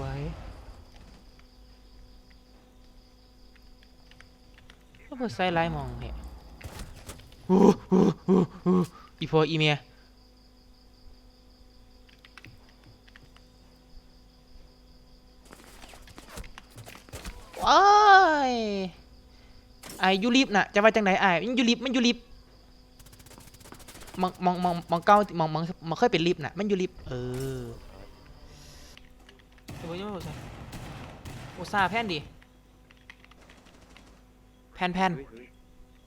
วยก็เปิดไซไลท์มองเห็นอู้หูหูหูอีพออีเมียว้ายไอยูริฟน่ะ จะว่าจังไหนไอยูริฟมันยูริฟมองมองมองมองเก้ามองมองมองเคยเป็นลิฟน่ะ มันยูริฟเออ เดี๋ยวยังไม่หมดใช่โอซาแพนดิแพนแพนเฮ้ยเฮ้ย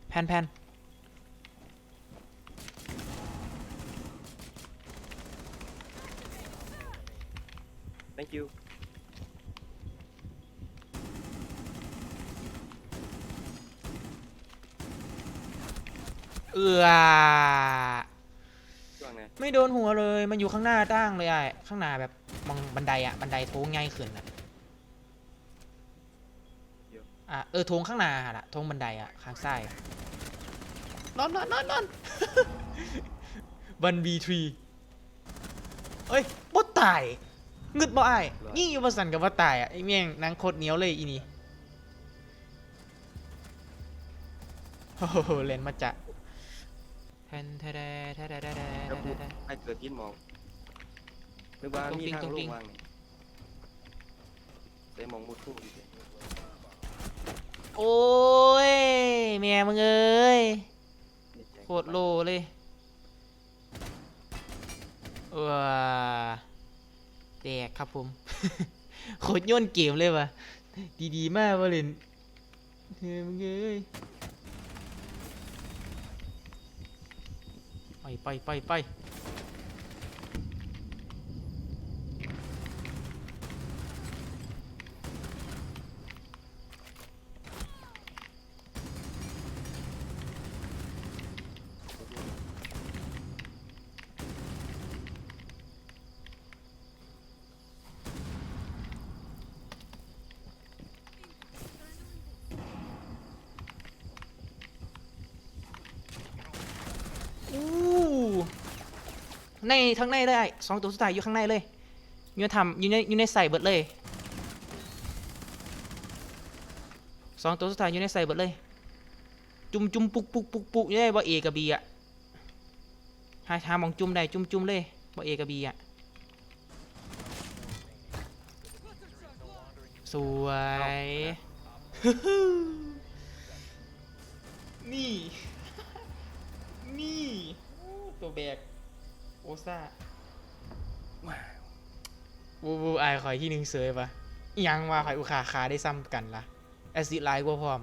แพนแพน thank you เอือช่วง ไงไม่โดนหัวเลย มันอยู่ข้างหน้าตั้งเลยไอ้ข้างหน้าแบบมองบันไดอะบันไดโถงใหญ่ขึ้นอะอะเออโถงข้างหน้าอะล่ะโถงบันไดอะข้างซ้ายนอนนอนนอนนอนบันบีทรีเอ้ยบ่ตายงึดบ่ไอ้ายยิ่งอยู่ประสันกับว่าตายอะไอ้เมี่ยงนางโคตรเหนียวเลยอีนี่โอ้โหเล่นมาจะ แทนแทะแดแทะแดแทะแดแล้วแทะแดให้เกิดยินมองนึกว่ามีปิ้งทางตรงลงวางนี่ใส่มองมุดทุ่งดิโอ้ยแม่มึงเอ้ยโคตรโลเลยว้าแตกครับผม โคตรโย่นเกมเลยว่ะดีๆมากวะเลนเฮ้ยมึงเอ้ย ไปไปไปไปอู้ ในทั้งในเลยไอ้สองตัวสุดท้ายอยู่ข้างในเลยอยู่ในทำอยู่ในอยู่ในใส่เบิดเลยสองตัวสุดท้ายอยู่ในใส่เบิดเลย จุ่มจุ่มปุกปุกปุกปุกอยู่ได้บ่เอกับบีอะหาหามองจุ่มได้จุ่มจุ่มเลยบ่เอกับบีอะสวยนี่ นี่ ตัวแบก โอซ่าวูวูไอายข่อยที่หนึ่งเซยปะยังว่าคอยอุคาคาได้ซ้ำกันละแอซิไลน์กว่าพร้อม